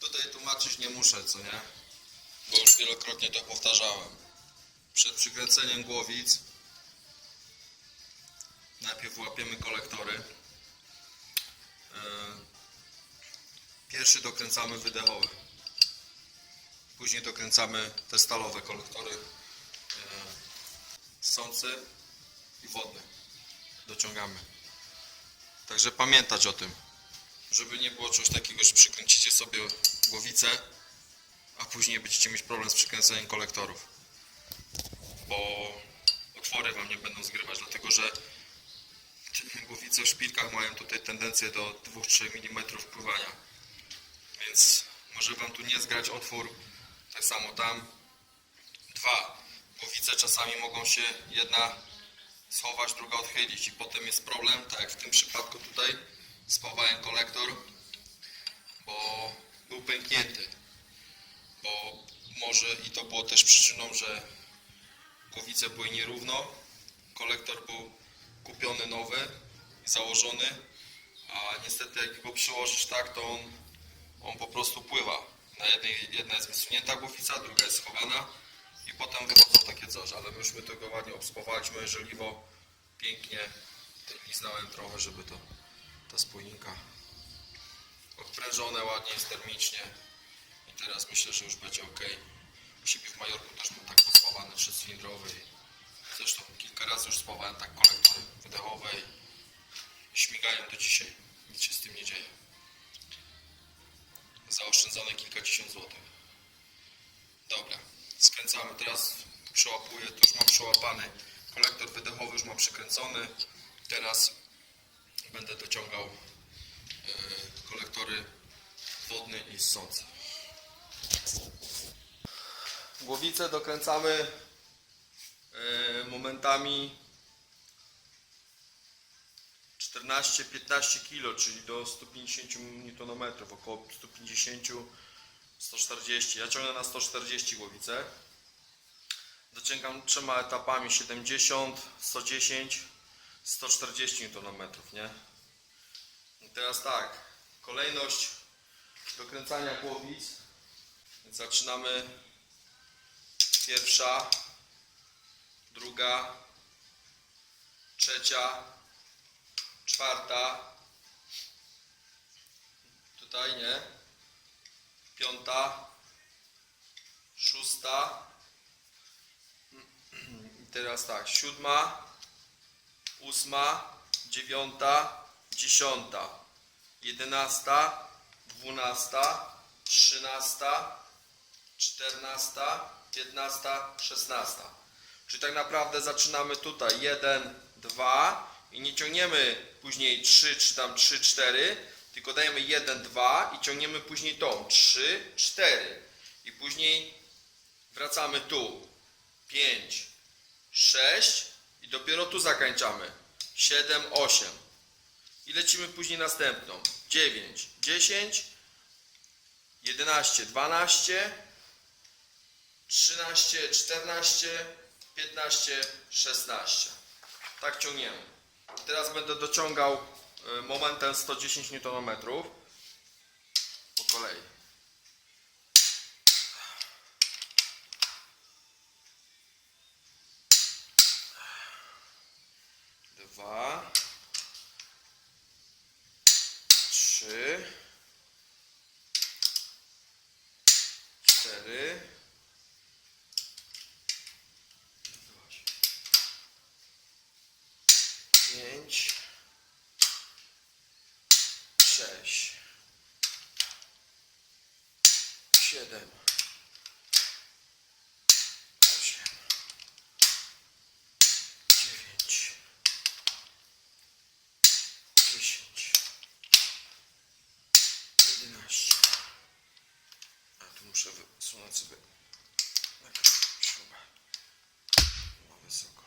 Tutaj tłumaczyć nie muszę, co nie? Bo już wielokrotnie to powtarzałem. Przed przykręceniem głowic najpierw łapiemy kolektory. E, Pierwszy dokręcamy wydechowy. Później dokręcamy te stalowe kolektory e, sący i wodne. Dociągamy. Także pamiętać o tym. Żeby nie było czegoś takiego, że przykręcicie sobie głowicę, a później będziecie mieć problem z przykręceniem kolektorów. Bo otwory Wam nie będą zgrywać, dlatego że głowice w szpilkach mają tutaj tendencję do 2-3 mm pływania. Więc może Wam tu nie zgrać otwór, tak samo tam. Dwa, głowice czasami mogą się jedna schować, druga odchylić i potem jest problem, tak jak w tym przypadku tutaj spawałem kolektor, bo był pęknięty, bo może i to było też przyczyną, że głowice były nierówno, kolektor był kupiony nowy założony, a niestety jak go przyłożysz tak, to on, on po prostu pływa. Na jednej, jedna jest wysunięta głowica, druga jest schowana i potem wychodzą takie coś, ale myśmy tego ładnie obspawaliśmy żeliwo, pięknie, liznałem trochę, żeby to ta spójnika odprężone ładnie jest termicznie i teraz myślę, że już będzie ok. U siebie w Majorku też był tak pospawany trzycylindrowy zresztą kilka razy już spawałem tak kolektory wydechowe i śmigają do dzisiaj. Nic się z tym nie dzieje. Zaoszczędzone kilkadziesiąt złotych. Dobra, skręcamy. Teraz przełapuję, to już mam przełapany. Kolektor wydechowy już mam przykręcony. Teraz będę dociągał e, kolektory wodne i ssące. Głowicę dokręcamy e, momentami 14-15 kg, czyli do 150 Nm, około 150-140. Ja ciągnę na 140 głowicę. Dociągam trzema etapami 70, 110, 140 Nm, nie? I teraz tak, kolejność dokręcania głowic. Więc zaczynamy. Pierwsza, druga, trzecia, czwarta, tutaj nie, piąta, szósta, i teraz tak, siódma, ósma, dziewiąta, dziesiąta, jedenasta, dwunasta, trzynasta, czternasta, piętnasta, szesnasta. Czyli tak naprawdę zaczynamy tutaj. 1, 2 i nie ciągniemy później 3 czy tam 3, 4, tylko dajemy 1, 2 i ciągniemy później tą. 3, 4 i później wracamy tu. 5, 6 i dopiero tu zakończamy 7, 8 i lecimy później następną 9, 10, 11, 12, 13, 14, 15, 16. Tak ciągniemy. Teraz będę dociągał y, momentem 110 Nm po kolei. Dwa, trzy, cztery, pięć, sześć, siedem, osiem, dziewięć, dziesięć, jedenaście. A tu muszę wysunąć sobie śrubę. Ma wysoko.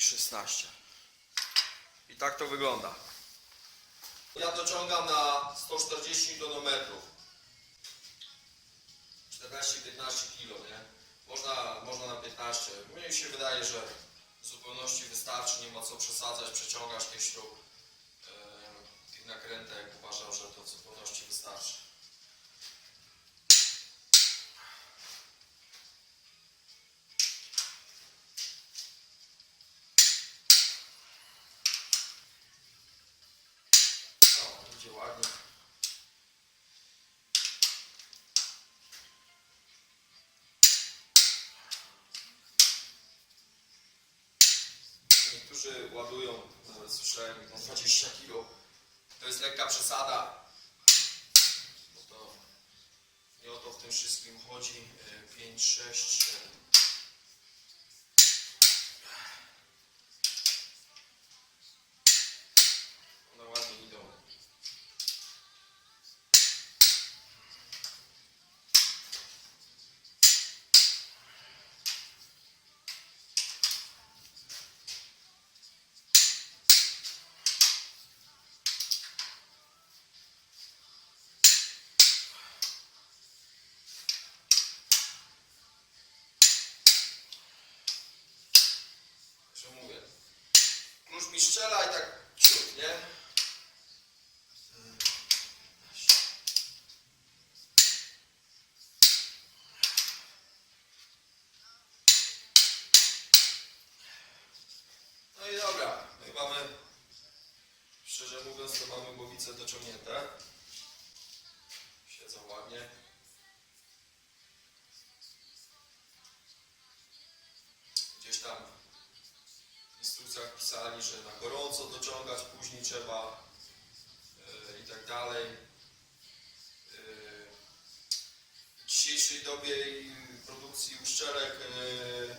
I szesnaście. I tak to wygląda. Ja dociągam na 140 tonometrów. 14-15 kg, nie? Można, można na 15. Mnie się wydaje, że w zupełności wystarczy, nie ma co przesadzać, przeciągasz tych śrub, e, tych nakrętek. Uważam, że to w zupełności wystarczy. Niektórzy ładują, nawet słyszałem, no 20 kg. To jest lekka przesada. Bo to nie o to w tym wszystkim chodzi. 5, 6, 7. One ładnie idą. Że mówię. Klucz mi strzela i tak ciut, nie? No i dobra, no i mamy, szczerze mówiąc, to mamy głowice dociągnięte. Siedzą ładnie. Gdzieś tam w instrukcjach pisali, że na gorąco dociągać, później trzeba e, i tak dalej. E, w dzisiejszej dobie produkcji uszczelek e,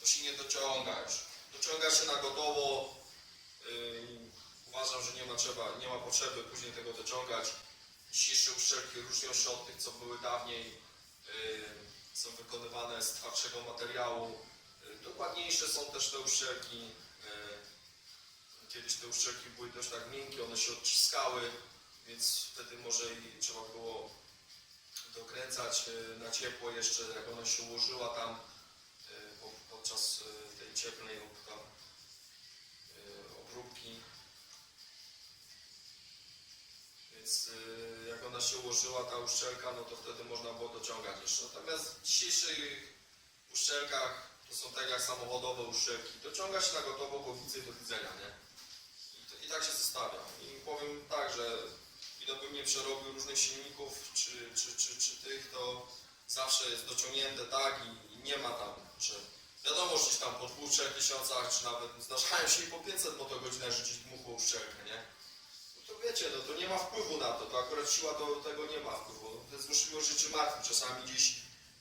to się nie dociąga już. Dociąga się na gotowo. e, uważam, że nie ma, trzeba, nie ma potrzeby później tego dociągać. Dzisiejsze uszczelki różnią się od tych, co były dawniej. E, są wykonywane z twardszego materiału. E, Dokładniejsze są też te uszczelki. E, Kiedyś te uszczelki były dość tak miękkie, one się odciskały, więc wtedy może i trzeba było dokręcać na ciepło jeszcze, jak ona się ułożyła tam po- podczas tej cieplnej Więc e, jak ona się ułożyła, ta uszczelka, no to wtedy można było dociągać jeszcze. Natomiast w dzisiejszych uszczelkach to są tak jak samochodowe uszczelki. Dociąga się na gotowo głowicę i do widzenia, nie? I, to, I tak się zostawia. I powiem tak, że ile bym nie przerobił różnych silników czy, czy, czy, czy tych, to zawsze jest dociągnięte tak i, i nie ma tam, że wiadomo, że tam po dwóch, trzech tysiącach, czy nawet zdarzają się i po 500 motogodzinach rzucić dmuchło uszczelkę, nie? Wiecie, no to nie ma wpływu na to, to akurat siła do tego nie ma wpływu. To jest możliwość rzeczy martwych. Czasami gdzieś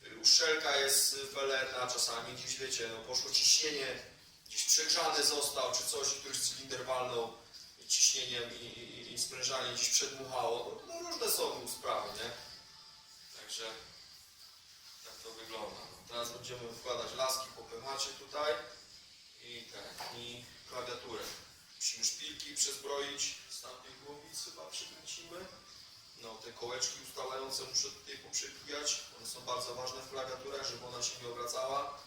y, uszczelka jest peletna, czasami gdzieś wiecie, no poszło ciśnienie, gdzieś przegrzany został, czy coś, któryś cylinder walnął ciśnieniem i, i, i sprężanie gdzieś przedmuchało. No, no różne są sprawy, nie? Także tak to wygląda. No, teraz będziemy wkładać laski, popychacie tutaj i ten, i klawiaturę. Musimy szpilki przezbroić z tamtej głowic chyba przykręcimy. No, te kołeczki ustalające muszę tutaj poprzepijać. One są bardzo ważne w klawiaturach, żeby ona się nie obracała.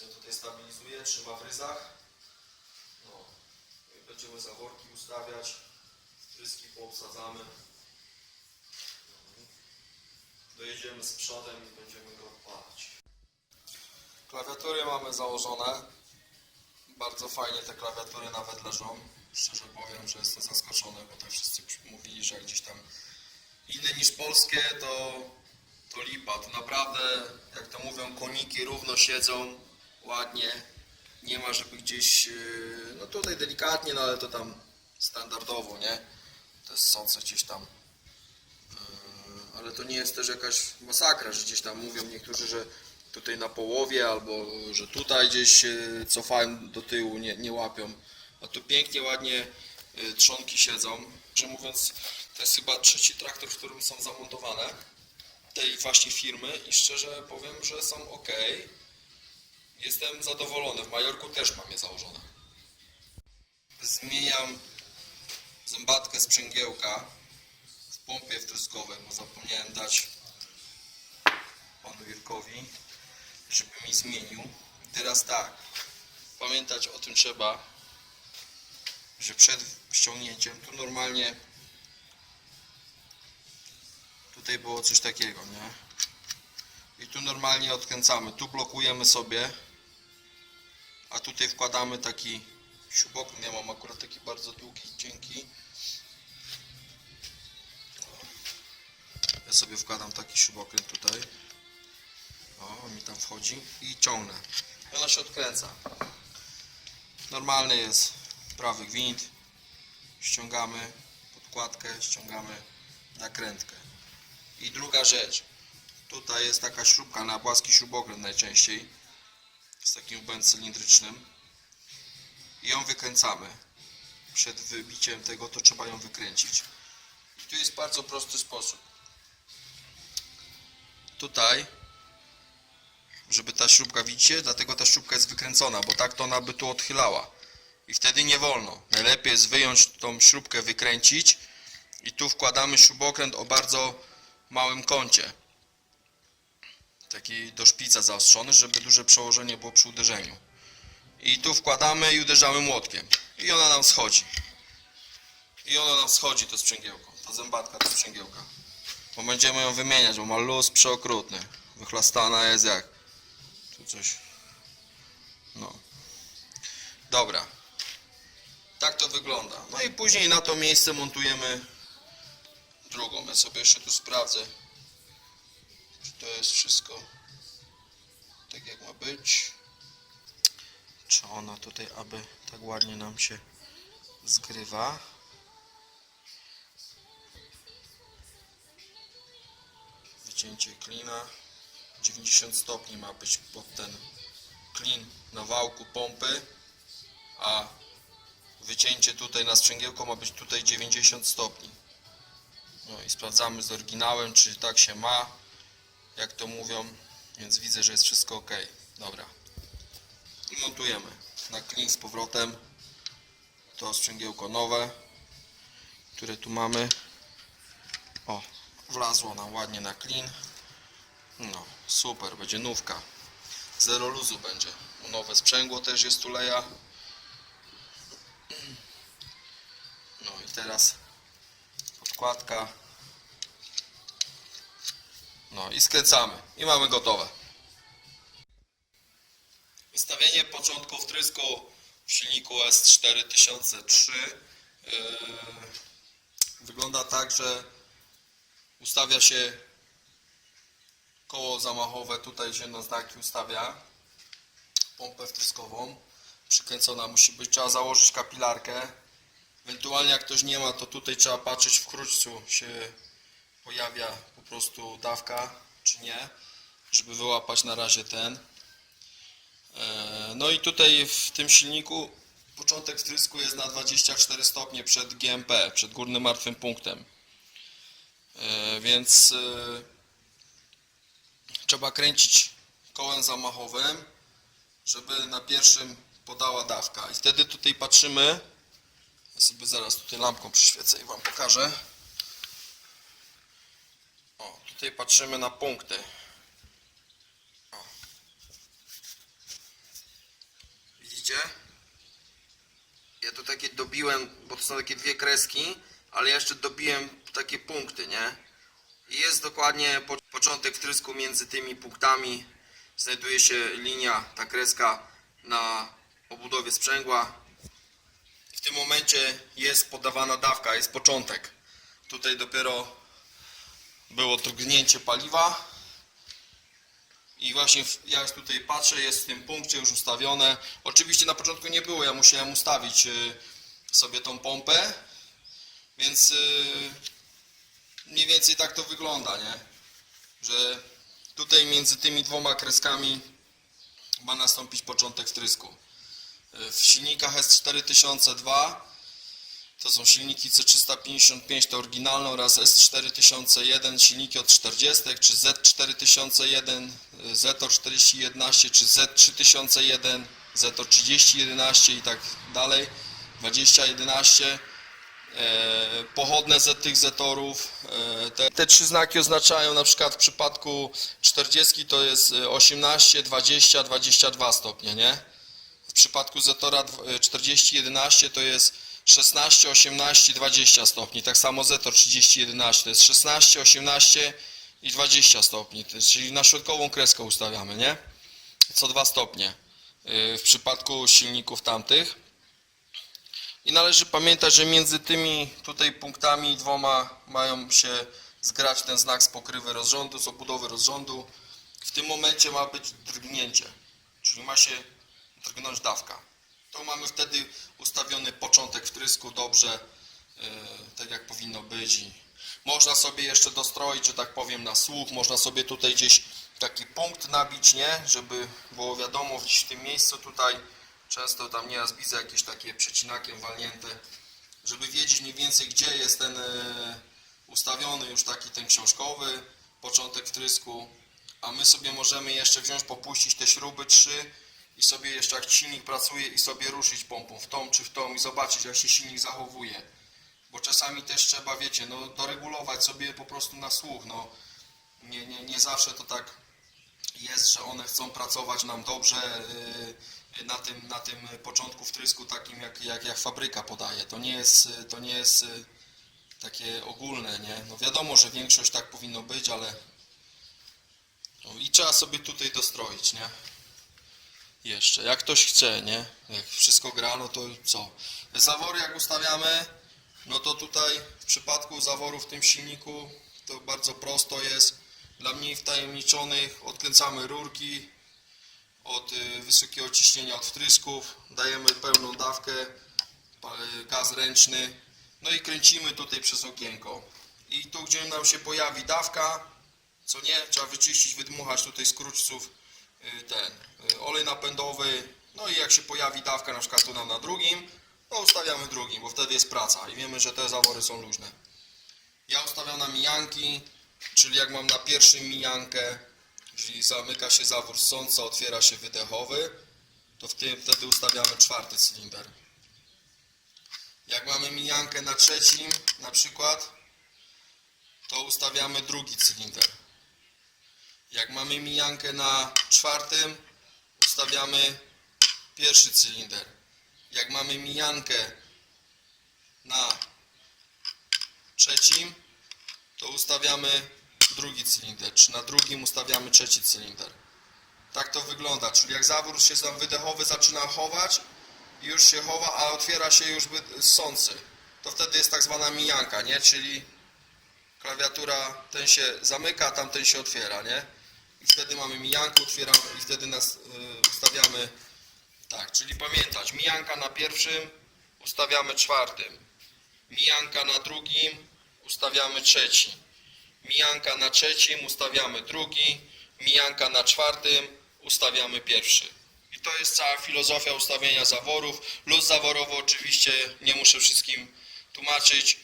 Ja tutaj stabilizuje, trzyma w ryzach. No, będziemy zaworki ustawiać. Wtryski poobsadzamy. Dojedziemy z przodem i będziemy go odpalać. Klawiatury mamy założone. Bardzo fajnie te klawiatury nawet leżą. Szczerze powiem, że jestem zaskoczony, bo tak wszyscy mówili, że gdzieś tam inne niż polskie, to, to lipa. To naprawdę, jak to mówią, koniki równo siedzą, ładnie. Nie ma, żeby gdzieś, yy, no tutaj delikatnie, no ale to tam standardowo, nie? Jest sące gdzieś tam. Yy, Ale to nie jest też jakaś masakra, że gdzieś tam mówią niektórzy, że tutaj na połowie, albo że tutaj gdzieś się cofają do tyłu, nie, nie łapią. A tu pięknie, ładnie y, trzonki siedzą. Że mówiąc, to jest chyba trzeci traktor, w którym są zamontowane tej właśnie firmy i szczerze powiem, że są ok. Jestem zadowolony. W Majorku też mam je założone. zmieniam zębatkę sprzęgiełka w pompie wtryskowej, bo zapomniałem dać panu Jurkowi, żeby mi zmienił. Teraz tak, pamiętać o tym trzeba, że przed ściągnięciem tu normalnie tutaj było coś takiego, nie? I tu normalnie odkręcamy, tu blokujemy sobie, a tutaj wkładamy taki śrubokręt, ja mam akurat taki bardzo długi, cienki. Ja sobie wkładam taki śrubokręt tutaj. O, mi tam wchodzi i ciągnę. I ona się odkręca. Normalny jest prawy gwint. Ściągamy podkładkę, ściągamy nakrętkę. I druga rzecz. Tutaj jest taka śrubka na płaski śrubokręt najczęściej. Z takim łbem cylindrycznym. I ją wykręcamy. Przed wybiciem tego to trzeba ją wykręcić. I tu jest bardzo prosty sposób. Tutaj żeby ta śrubka, widzicie? Dlatego ta śrubka jest wykręcona, bo tak to ona by tu odchylała. I wtedy nie wolno. Najlepiej jest wyjąć tą śrubkę, wykręcić i tu wkładamy śrubokręt o bardzo małym kącie. Taki do szpica zaostrzony, żeby duże przełożenie było przy uderzeniu. I tu wkładamy i uderzamy młotkiem. I ona nam schodzi. I ona nam schodzi to sprzęgiełko. Ta zębatka to sprzęgiełka. Bo będziemy ją wymieniać, bo ma luz przeokrutny. Wychlastana jest jak tu coś. No. Dobra. Tak to wygląda. No i później na to miejsce montujemy drugą. Ja sobie jeszcze tu sprawdzę, czy to jest wszystko tak jak ma być. Czy ona tutaj, aby tak ładnie nam się zgrywa. Wycięcie klina. 90 stopni ma być pod ten klin na wałku pompy, a wycięcie tutaj na sprzęgiełko ma być tutaj 90 stopni. No i sprawdzamy z oryginałem, czy tak się ma, jak to mówią, więc widzę, że jest wszystko ok. Dobra. I montujemy na klin z powrotem to sprzęgiełko nowe, które tu mamy. O, wlazło nam ładnie na klin. No, super, będzie nówka. Zero luzu będzie. Nowe sprzęgło też jest tuleja. Teraz podkładka. No i skręcamy. I mamy gotowe. Ustawienie początku wtrysku w silniku S4003 yy, wygląda tak, że ustawia się koło zamachowe tutaj się na znaki ustawia pompę wtryskową przykręcona musi być, trzeba założyć kapilarkę ewentualnie jak ktoś nie ma to tutaj trzeba patrzeć w kruczcu się pojawia po prostu dawka czy nie żeby wyłapać na razie ten E, no i tutaj w tym silniku początek wtrysku jest na 24 stopnie przed GMP, przed górnym martwym punktem E, więc e, trzeba kręcić kołem zamachowym, żeby na pierwszym podała dawka. I wtedy tutaj patrzymy. Ja sobie zaraz tutaj lampką przyświecę i Wam pokażę. O, tutaj patrzymy na punkty. O. Widzicie? Ja tu takie dobiłem, bo to są takie dwie kreski, ale jeszcze dobiłem takie punkty, nie? I jest dokładnie po, początek wtrysku między tymi punktami. Znajduje się linia, ta kreska na obudowie sprzęgła. Tym momencie jest podawana dawka, jest początek. Tutaj dopiero było drgnięcie paliwa. I właśnie jak tutaj patrzę, jest w tym punkcie już ustawione. Oczywiście na początku nie było, ja musiałem ustawić y, sobie tą pompę. Więc y, mniej więcej tak to wygląda, nie? Że tutaj między tymi dwoma kreskami ma nastąpić początek wtrysku. W silnikach S4002 to są silniki C355, to oryginalne oraz S4001, silniki od 40, czy Z4001, y, ZO4011, czy Z3001, ZO3011 i tak dalej. 20, 11, e, pochodne z tych zetorów. E, te, te trzy znaki oznaczają na przykład w przypadku 40 to jest e, 18, 20, 22 stopnie, nie? Przypadku zetora dw- e, 40, 11 to jest 16, 18, 20 stopni. Tak samo zetor 30, 11 to jest 16, 18 i 20 stopni. Czyli na środkową kreskę ustawiamy, nie? Co 2 stopnie y, w przypadku silników tamtych. I należy pamiętać, że między tymi tutaj punktami dwoma mają się zgrać ten znak z pokrywy rozrządu, z obudowy rozrządu. W tym momencie ma być drgnięcie, czyli ma się drgnąć dawka. To mamy wtedy ustawiony początek wtrysku dobrze, yy, tak jak powinno być. I można sobie jeszcze dostroić, że tak powiem, na słuch. Można sobie tutaj gdzieś taki punkt nabić, nie? Żeby było wiadomo gdzieś w tym miejscu tutaj. Często tam nieraz widzę jakieś takie przecinakiem walnięte, żeby wiedzieć mniej więcej gdzie jest ten e, ustawiony już taki ten książkowy początek wtrysku. A my sobie możemy jeszcze wziąć, popuścić te śruby trzy i sobie jeszcze jak silnik pracuje i sobie ruszyć pompą w tą czy w tą i zobaczyć jak się silnik zachowuje. Bo czasami też trzeba, wiecie, no doregulować sobie po prostu na słuch. No, nie, nie, nie zawsze to tak jest, że one chcą pracować nam dobrze yy, na tym, na tym początku wtrysku takim jak, jak, jak fabryka podaje. To nie jest, to nie jest yy, takie ogólne, nie? No wiadomo, że większość tak powinno być, ale no i trzeba sobie tutaj dostroić, nie? Jeszcze, jak ktoś chce, nie? Jak wszystko gra, no to co? Zawory jak ustawiamy, no to tutaj w przypadku zaworu w tym silniku to bardzo prosto jest. Dla mniej wtajemniczonych odkręcamy rurki od y, wysokiego ciśnienia od wtrysków, dajemy pełną dawkę, y, gaz ręczny, no i kręcimy tutaj przez okienko. I tu gdzie nam się pojawi dawka, co nie, trzeba wyczyścić, wydmuchać tutaj z kruczców ten y, olej napędowy, no i jak się pojawi dawka na przykład tu nam na drugim, no ustawiamy drugim, bo wtedy jest praca i wiemy, że te zawory są luźne. Ja ustawiam na mijanki, czyli jak mam na pierwszym mijankę, czyli zamyka się zawór sąca, otwiera się wydechowy, to wtedy ustawiamy czwarty cylinder. Jak mamy mijankę na trzecim na przykład, to ustawiamy drugi cylinder. Jak mamy mijankę na czwartym, ustawiamy pierwszy cylinder. Jak mamy mijankę na trzecim, to ustawiamy drugi cylinder. Czy na drugim ustawiamy trzeci cylinder. Tak to wygląda. Czyli jak zawór się tam wydechowy zaczyna chować, już się chowa, a otwiera się już sący, to wtedy jest tak zwana mijanka, nie? Czyli klawiatura ten się zamyka, tamten się otwiera, nie? I wtedy mamy mijankę, otwieramy i wtedy nas y, ustawiamy tak, czyli pamiętać, mijanka na pierwszym, ustawiamy czwartym. Mijanka na drugim, ustawiamy trzeci. Mijanka na trzecim, ustawiamy drugi. Mijanka na czwartym, ustawiamy pierwszy. I to jest cała filozofia ustawienia zaworów. Luz zaworowy oczywiście nie muszę wszystkim tłumaczyć.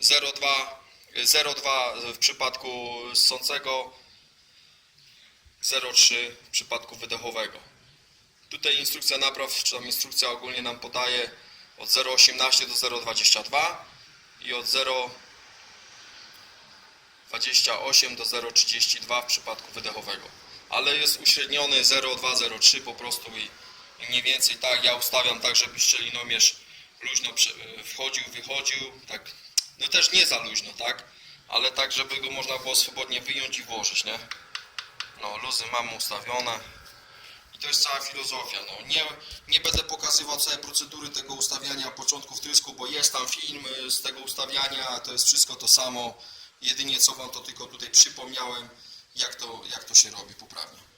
0,2 0,2 w przypadku ssącego, 0,3 w przypadku wydechowego. Tutaj instrukcja napraw, czy tam instrukcja ogólnie nam podaje od 0,18 do 0,22 i od 0,28 do 0,32 w przypadku wydechowego. Ale jest uśredniony 0,2, 0,3 po prostu i, mniej więcej tak. Ja ustawiam tak, żeby szczelinomierz luźno prze- wchodził, wychodził. Tak, no też nie za luźno, tak? Ale tak, żeby go można było swobodnie wyjąć i włożyć, nie? No, luzy mamy ustawione. I to jest cała filozofia. No, nie, nie będę pokazywał całej procedury tego ustawiania początków trysku, bo jest tam film y, z tego ustawiania, to jest wszystko to samo. Jedynie co Wam to tylko tutaj przypomniałem, jak to, jak to się robi poprawnie.